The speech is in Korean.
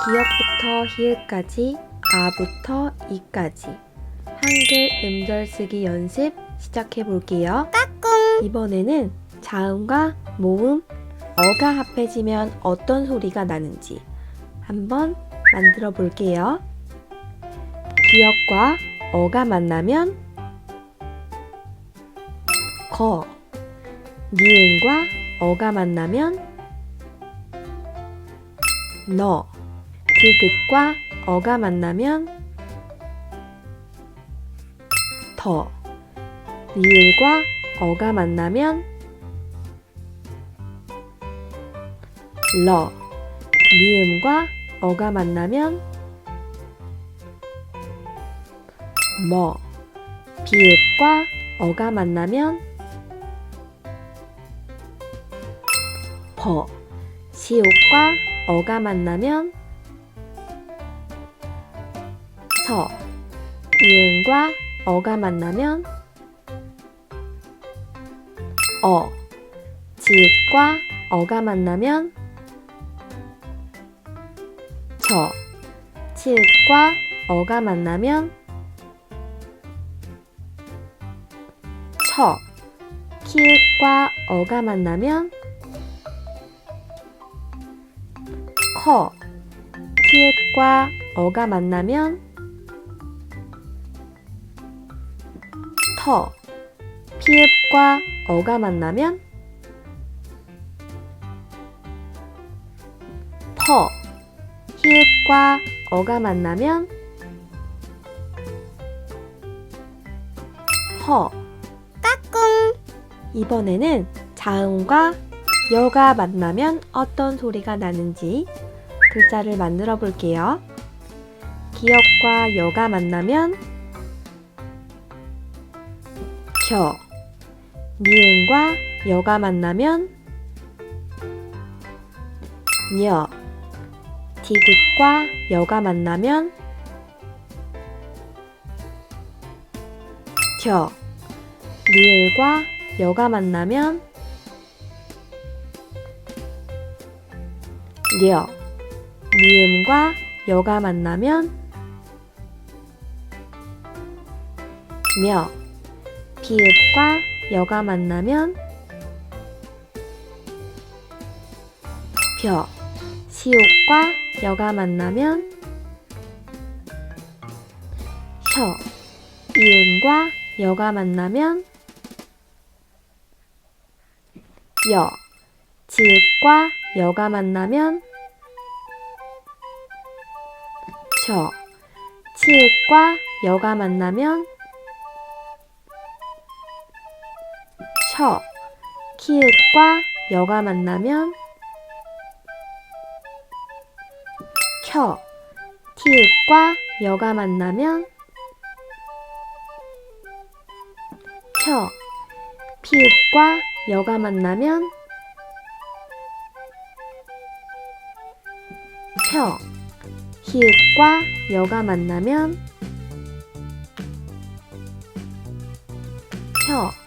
기역부터 히읗까지, 아부터 이까지. 한글 음절 쓰기 연습 시작해 볼게요. 이번에는 자음과 모음, 어가 합해지면 어떤 소리가 나는지 한번 만들어 볼게요. 기역과 어가 만나면 거, 니은과 어가 만나면 너, 디귿과 어가 만나면 더, 리을과 어가 만나면 러, 미음과 어가 만나면 뭐, 비읍과 어가 만나면 버, 시옷과 어가 만나면 서, 이응과 어가 만나면 어, 지읒과 어가 만나면 저, 치읒과 어가 만나면 처, 키읔과 어가 만나면 커, 키읔과 어가 만나면 터, 피읍과 어가 만나면 퍼, 히읗과 어가 만나면 허. 이번에는 자음과 여가 만나면 어떤 소리가 나는지 글자를 만들어 볼게요. 기역과 여가 만나면 겨, 니은과 여가 만나면 녀, 디귿과 여가 만나면 겨, 리을과 여가 만나면 려, 미음과 여가 만나면 며, 비읍과 여가 만나면 벼, 시옷과 여가 만나면 혀, 이응과 여가 만나면 여, 지읒과 여가 만나면 저, 치읒과 여가 만나면 셔. 키읔과 여가 만나면 켜. 티읕과 여가 만나면 켜. 피읕과 여가 만나면 켜. 히읗과 여가 만나면 켜.